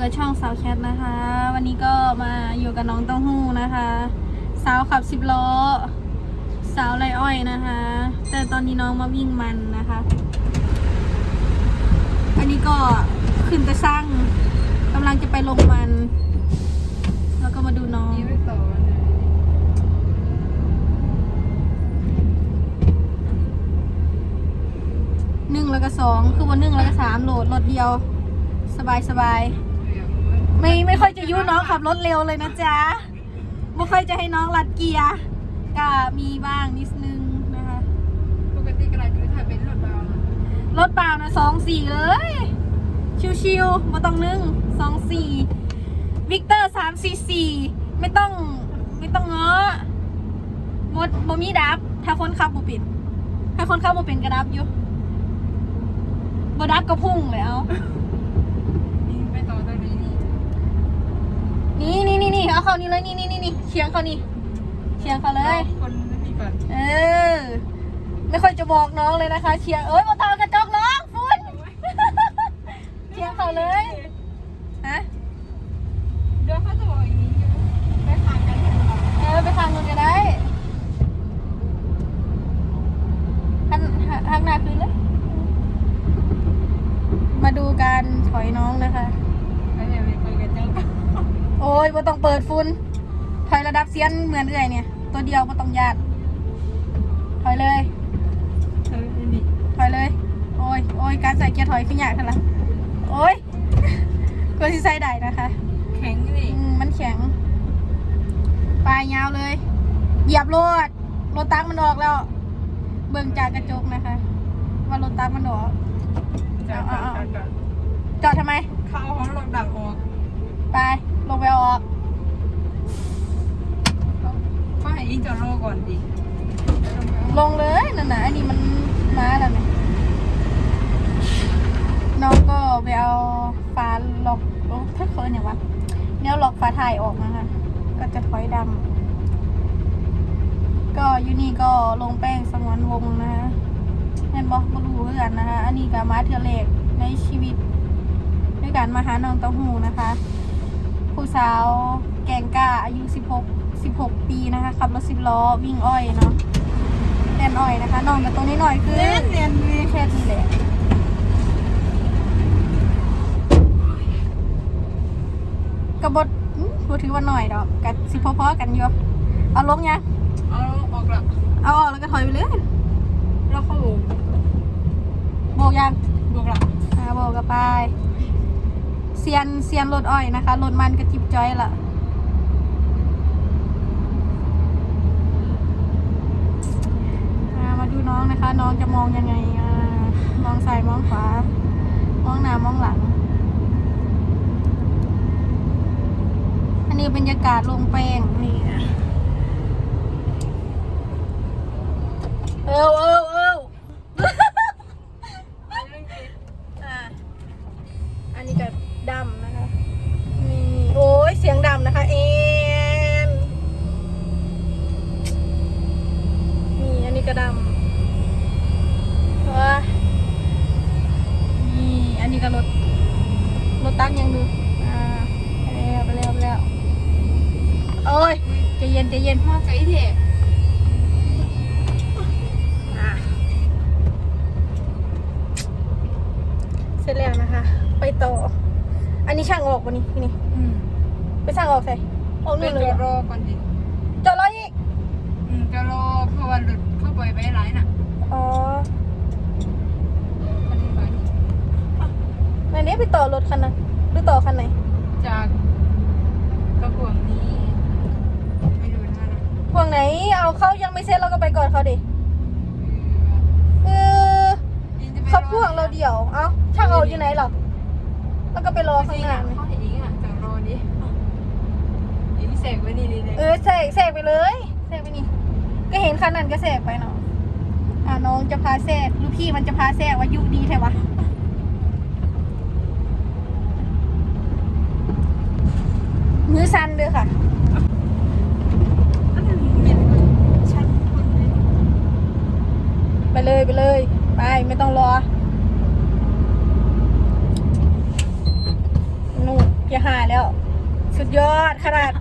อยู่กับช่องสาวแคทนะคะ วันนี้ก็มาอยู่กับน้องเต้าหู้นะคะ สาวขับสิบล้อ สาวไรอ้อยนะคะ แต่ตอนนี้น้องมาวิ่งมันนะคะ อันนี้ก็ขึ้นไปสร้างกำลังจะไปลงมัน แล้วก็มาดูน้องหนึ่งแล้วก็สองคือวันหนึ่งแล้วก็สามโหลดรถเดียว สบายสบาย ไม่ไม่ค่อยจะยุน้องขับรถเร็วเลยนะจ๊ะไม่ค่อยจะให้น้องลัดเกียร์ก็มีบ้างนิดนึงนะคะ ปกติกระไรจะถ่ายเป็นรถเบารถเปล่านะสองสี่เลย ชิวๆมาต้องนึ่งสองสี่วิกเตอร์สามสี่สี่ไม่ต้องไม่ต้องเงาะหมดบ่มีดับ ถ้าคนขับบ่เป็นถ้าคนขับบ่เป็นก็ดับอยู่บ่ดับก็พุ่งแล้ว นี่ไม่ต่อตรงนี้ นี่นี่นี่นี่นี่เอาเขานี่เลยนี่นี่นี่นี่เชียงเขานี่เชียงเขาเลย คนไม่มีก่อนเออ ไม่ค่อยจะบอกน้องเลยนะคะเชียงเอ้ยมาตากระจกน้องฟุ้นเชียงเขาเลยฮะ เดี๋ยวเขาจะบอกอย่างนี้ไปขายกันเถอะ เออไปทางนู้นก็ได้หันหันหน้าคืนเลย มาดูการถอยน้องนะคะ แล้วเนี่ยไปคุยกันเจ้า โอ้ยบ่ต้องเปิดฟุ้ นถอยระดับเซียนเหมือนเอื่อยเนี่ย ตัวเดียวบ่ต้องยาดถอยเลยเออนี่ถอยเลย โอ้ยโอ้ยการใส่เกียร์ถอยขึ้นยากทันละโอ้ยกลัวที่ใส่ได้นะคะ แข็งนี่อืมมันแข็ง ปลายยาวเลย เหยียบรถรถตักมันออกแล้ว เบิ่งจากกระจกนะคะ ว่ารถตักมันออกจะเอาเอาเอาจะจอดทำไม เข้าห้องรถดับออก ไป ลงไปเอาออก ก็ให้อินจอดรอก่อนดิลงเลยนั่นนะอันนี้มันมาแล้วเนี่ยน้องก็ไปเอาฝาล็อกโอ้ถ้าเคยเนี่ยวะเนี่ยล็อกฝาถ่ายออกนะคะก็จะถอยดำก็อยูนี่ก็ลงแป้งสงวนวงนะคะเห็นบอกมาดูเพื่อนนะคะ อันนี้ก็มาเทือเล็กในชีวิต ด้วยการมาหาน้องเต้าหูนะคะ ผู้สาว กงก้าอายุ 16 16 ปีนะคะขับรถสิบล้อวิ่งอ้อยเนาะแน่นอ้อยนะคะน้องกับตรงนี้หน่อยคือเล่นเรียนนี่แค่นี้แหละกระบดอื้อบ่ถือว่าหน่อยดอกกับสิพอๆกันอยู่เอาลงยังเอาออกละเอาออกแล้วก็ถอยไปเลยแล้วเข้าโบกยังบวกละอ่าโบกกับไปเซียนเซียนรถอ้อยนะคะรถมันกระจิบจ้อยละอ่ามาดู น้องนะคะ น้องจะมองยังไงอมองซ้ายมองขวามองหน้ามองหลัง อันนี้บรรยากาศลงแป้งนี่เอวเอว ไกลเถอะอะเสร็จแล้วนะคะ ไปต่อ อันนี้ช่างออกวันนี้พี่นี่อืมไปช่างออกใส่ออกไปนู่นเลจยอดรอก่อนดิจอดรออีกอืมจะรอเพราะว่าหลุดเข้าไปไว้ร้ายน่ะ อ๋ออันนี้ก่อนในนี้ไปต่อรถคันนั้นหรือต่อคันไหน จากกระพวงนี้ไม่ดู นะนะพวงไหน เอาเข้ายังไม่เสร็จเราก็ไปก่อนเขาดิเออเขาพวงเราเดี่ยว เอ้าช่างเอาอยู่ไหนหรอแล้วก็ไปรอรอข้าข้างงหหน้าน้านี่เขาเห็นอีกอะจากรอดิอีนี่เสกไว้นี่นี่เลยเออแสกแสกไปเลยแสกไปนี่ ก็เห็นคันนั้นก็แสกไปเนาะอ่าน้องจะพาแสกลูกพี่มันจะพาแสกว่ายุดีแท้วะมือสั่นเด้อค่ะ อันนั้นเหม็นเลยชันคนเลย ไป เลยไปเลย ไปไม่ต้องรอนู่นอย่าหาแล้ว สุดยอดขนาด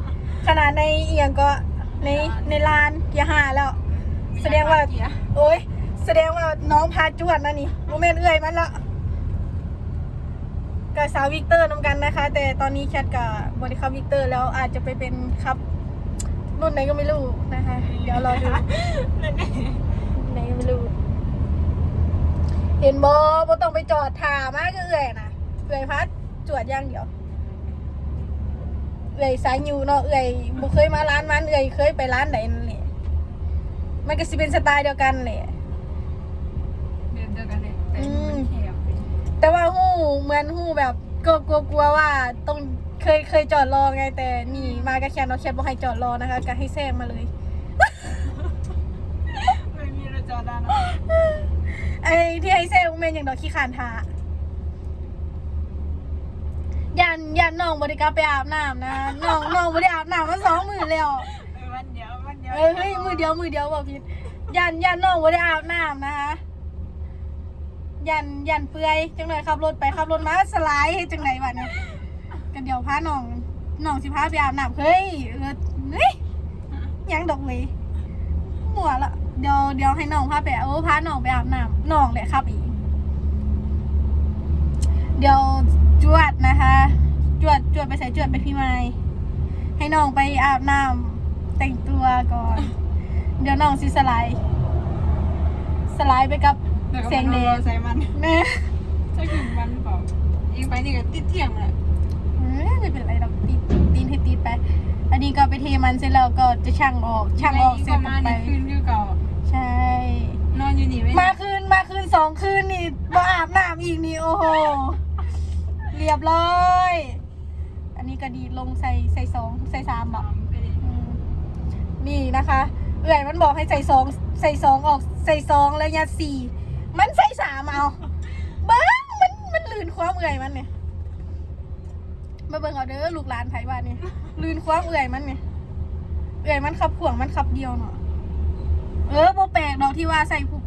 ขนาดในเอียงก็ในในลานอย่าหาแล้ว แสดงว่าเกียร์โอ้ยแสดงว่าน้องพาจวดนะนี่โมเมนต์เอื่อยมันละกับสาววิกเตอร์นำกันนะคะ แต่ตอนนี้แคทกับบริคับวิกเตอร์แล้วอาจจะไปเป็นครับรุ่นไหนก็ไม่รู้นะคะ เดี๋ยวรอดูนั่นเองไหนก็ไม่รู้ เห็นบอบต้องไปจอดถามากก็เอื่อยนะเอื่อยพัดจวดอย่างเดียวเอื่อยสายยูเนาะเอื่อยบุเคยมาร้านมันเอื่อยเคยไปร้านไหนนั่นแหละมันก็สิเป็นสไตล์เดียวกันแหละเดินเจอกันเลยแต่มันแคบแต่ว่าหู้เหมือนหู้แบบกลัวกลัวกลัวว่าต้องเคยเคยจอดรอไงแต่นี่มากับแคนเนาะแคนบอกให้จอดรอนะคะก็ให้แซงมาเลยไม่มีรถจอดด้านนะไอ้ที่ให้ แซงเมนอย่างดอกขี้ขานทายันยันน้องบริการไปอาบน้ำนะน้องน้องบริอาบน้ำมาสองมือแล้วเออวันเดียววันเดียวเออเฮ้ยมือเดียวมือเดียวบอกผิดยันยันน้องบริอาบน้ำนะคะยันยันเปื่อยจังเลยขับรถไปขับรถมาสไลด์ให้จังไหนวะเนี่ยกันเดี๋ยวพาน้องน้องสิพาไปอาบน้ำเฮ้ยเออเฮ้ยยังดอกเวยหัวละเดี๋ยวเดี๋ยวให้น้องพาไปเออพาน้องไปอาบน้ำน้องแหละครับอีก เดี๋ยวจวดนะคะ จวดจวดไปใส่จวดไปพี่ไม้ให้น้องไปอาบน้ำแต่งตัวก่อน เดี๋ยวน้องสิสไลด์สไลด์ไปกับเสียงแดงใส่มันแม่จะขึ้นวันเปล่ายิงไปนี่ก็ติดเที่ยงเลยเอ้ยไม่เป็นไรหรอกตีตีนให้ตีนไป อันนี้ก็ไปเทมันเสร็จแล้วก็จะช่างออกช่างออกเสร็จมาก็ไปนี่คืนคือเก่าใช่ นอนอยู่นี่ไม่มาคืนมาคืนสองคืนนี่มาอาบน้ำอีกนี่โอ้โห เรียบร้อย อันนี้ก็ดีดลงใส่ใส่สองใส่สามบอกไปเลยอืมนี่นะคะ เอื่อยมันบอกให้ใส่สองใส่สองออกใส่สองแล้วยัดสี่มันใส่สามเอาบ้างมันมันลื่นความเอื่อยมันเนี่ยมาเบิ่งเอาเด้อลูกหลานไผบ้านเนี่ยลื่นความเอื่อยมันเนี่ยเอื่อยมันขับพ่วงมันขับเดียวเนาะเออโบแปลกดอกที่ว่าใส่ผู้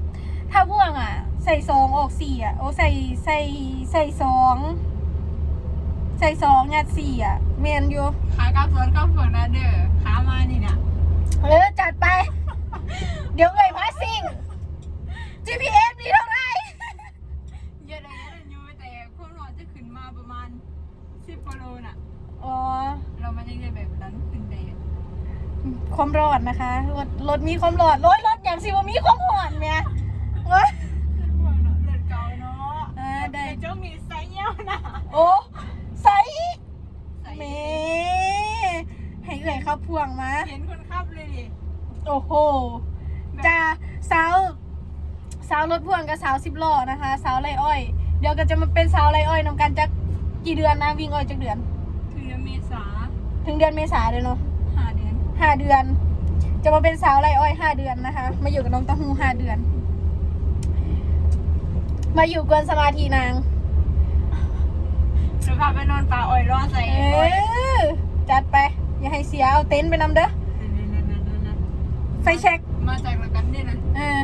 ถ้าพ่วงอะ ใส่สองออกสี่อะโอ้ใส่ใส่ใส่สอง ใส่สองยัดสี่อะเมนอยู่ขากลับสวนก็ฝนนะเด้อขามานี่น่ะเออจัดไป เดี๋ยวเอ่ยพาสิง GPS มีเท่าไหร่เยอะเลยเยอะเลยอยู่แต่ความร้อนจะขึ้นมาประมาณ10กิโลน่ะอ๋อเรามันยังได้แบบนั้นขึ้นได้ความร้อนนะคะรถรถมีความร้อนรถรถอย่างสิว่ามีความร้อนเนี่ยเว้ยพวกเนาะเลือดเก่าเนาะอ่าได้แต่เจ้ามีไซส์เยี่ยวนะโอ้ใส่ไซส์ เมให้เอ่ยเข้าพวงมา เห็นคนขับเลยดิโอ้โหจะสาวสาวรถพ่วงกับสาวสิบล้อนะคะ สาวไรอ้อย เดี๋ยวก็จะมาเป็นสาวไรอ้อยนำกันจะกี่เดือนนะวิ่งอ้อยจักเดือน ถึงเดือนเมษาถึงเดือนเมษาเลยเนาะหาเดือนห้าเดือน จะมาเป็นสาวไรอ้อยห้าเดือนนะคะ มาอยู่กับน้องเต้าหู้ห้าเดือน มาอยู่กวนสมาธินาง จะพาไปนอนป่าอ้อยรอใส่เออ้อยอจัดไป อย่าให้เสียเอาเต็นท์ไปนำเด้อไฟแช็กมาจากละกันนี่นะเออ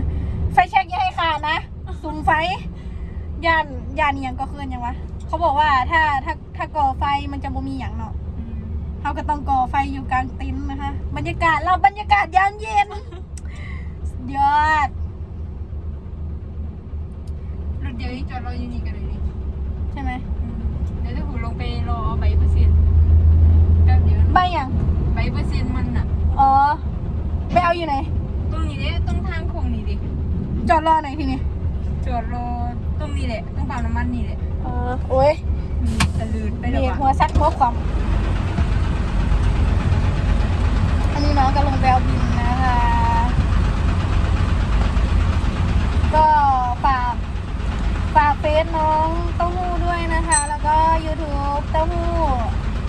ไฟแช็กอย่าให้ขาดนะสุมไฟยานยานเนียงก็คืนยังวะเขาบอกว่าถ้าถ้าถ้าก่อไฟมันจะบ่มีอย่างเนาะเขาก็ต้องก่อไฟอยู่กลางเต็นท์นะคะ บรรยากาศเราบรรยากาศยามเย็นสุดยอดรถเดียวที่จอดรออยู่นี่กันเลยดิใช่ไหมเดี๋ยวจะหูลงไปรอใบเปอร์เซ็นต์แป๊บเดียวใบอย่างใบเปอร์เซ็นต์มันน่ะ อ๋อ ไปเอาอยู่ไหน ตรงนี้เด้ตรงทางโค้งนี่ดิจอดรอไหนอยทีนี้จอดรอตรงนี้แหละตรงปั๊มน้ำมันนี่แหละเออโอ้ยมีตะลืดไปเบรแล้วกหัว่ะวซัดหัวความอันนี้น้องก็ลงไปเอาบินนะคะ ก็ฝากฝากเฟซน้องเต้าหู้ด้วยนะคะแล้วก็ YouTube เต้าหู้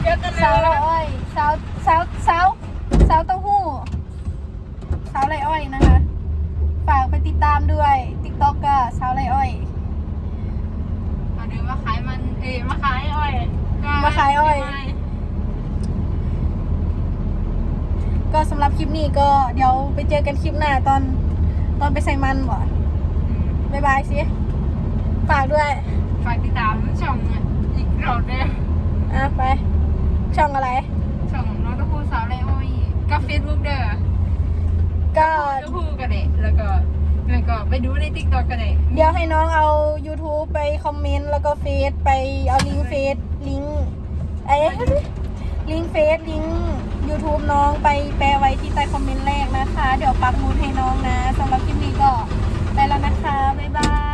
เดี๋ยวตะลืสาวดไรอ้อยสาวสาวสาวสาวเต้าหู้สาวไรอ้อยนะคะ ฝากไปติดตามด้วย TikTok ก็สาวไรอ้อยมาเดี๋ยวมาขายมัน เอ้ยมาขายอ้อยก็มาขายอ้อยก็สำหรับคลิปนี้ก็เดี๋ยวไปเจอกันคลิปหน้าตอนตอนไปใส่มันบ่อืมบ๊ายบายสิฝากด้วย ฝากติดตามช่อง อีกรอบเด้ออะไปบช่องอะไรช่องน้องตะพูสาวไรโอ้ยกับเฟซบุ๊กเด้อก็ ตะพูก็ได้แล้วก็แล้วก็ไปดูในติ๊กต็อกก็ได้เดี๋ยวให้น้องเอา YouTube ไปคอมเมนต์แล้วก็เฟซไปเอาลิงก์เฟซลิงก์ไอ้ลิงก์เฟซลิงก์ YouTube น้องไปแปะไว้ที่ใต้คอมเมนต์แรกนะคะ เดี๋ยวปักหมุดให้น้องนะสำหรับคลิปนี้ก็ไปแล้วนะคะ บ๊ายบาย